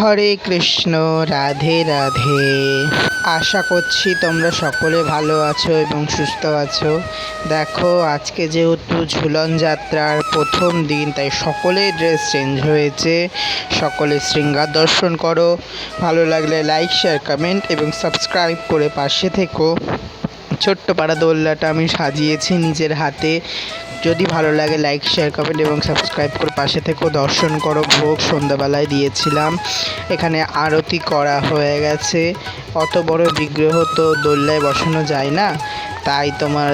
হরে কৃষ্ণ, রাধে রাধে। আশা করছি তোমরা সকলে ভালো আছো এবং সুস্থ আছো। দেখো, আজকে যেহেতু ঝুলন যাত্রার প্রথম দিন, তাই সকলের ড্রেস চেঞ্জ হয়েছে। সকলে শৃঙ্গার দর্শন করো। ভালো লাগলে লাইক, শেয়ার, কমেন্ট এবং সাবস্ক্রাইব করে পাশে থেকো। ছোট্ট পাড়া দোল্লাটা আমি সাজিয়েছি নিজের হাতে। যদি ভালো লাগে লাইক শেয়ার কমেন্ট এবং সাবস্ক্রাইব করে পাশে থেকেও দর্শন করো। ভোগ সন্ধ্যাবেলায় দিয়েছিলাম। এখানে আরতি করা হয়ে গেছে। অত বড় বিগ্রহ তো দোল্লায় বসানো যায় না। তাই তোমার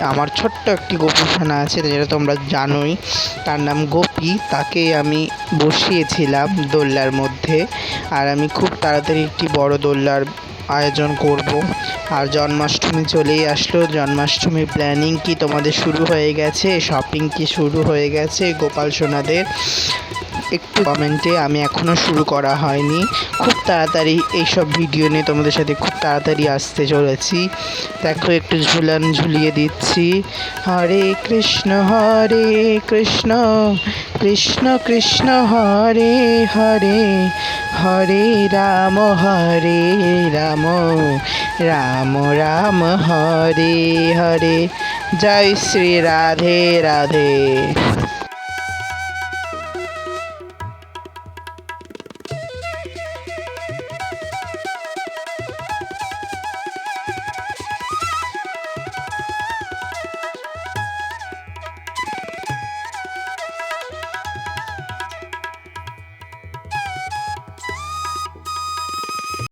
আমার ছোট্ট একটি গোপুষানা আছে যেটা তোমরা জানোই। তার নাম গোপী। তাকে আমি বসিয়েছিলাম দোল্লার মধ্যে। আর আমি খুব তাড়াতাড়ি একটি বড় দোল্লার আয়োজন করব। আর জন্মাষ্টমী চলেই আসলো। জন্মাষ্টমীর প্ল্যানিং কি তোমাদের শুরু হয়ে গেছে? শপিং কি শুরু হয়ে গেছে? গোপাল সোনাদের একটু কমেন্টে আমি এখনও শুরু করা হয়নি। খুব তাড়াতাড়ি এইসব ভিডিও নিয়ে তোমাদের সাথে খুব তাড়াতাড়ি আসতে চলেছি। দেখো একটু ঝুলান ঝুলিয়ে দিচ্ছি। হরে কৃষ্ণ হরে কৃষ্ণ কৃষ্ণ কৃষ্ণ, হরে হরে। হরে রাম হরে রাম রাম রাম হরে হরে। জয় শ্রী রাধে রাধে।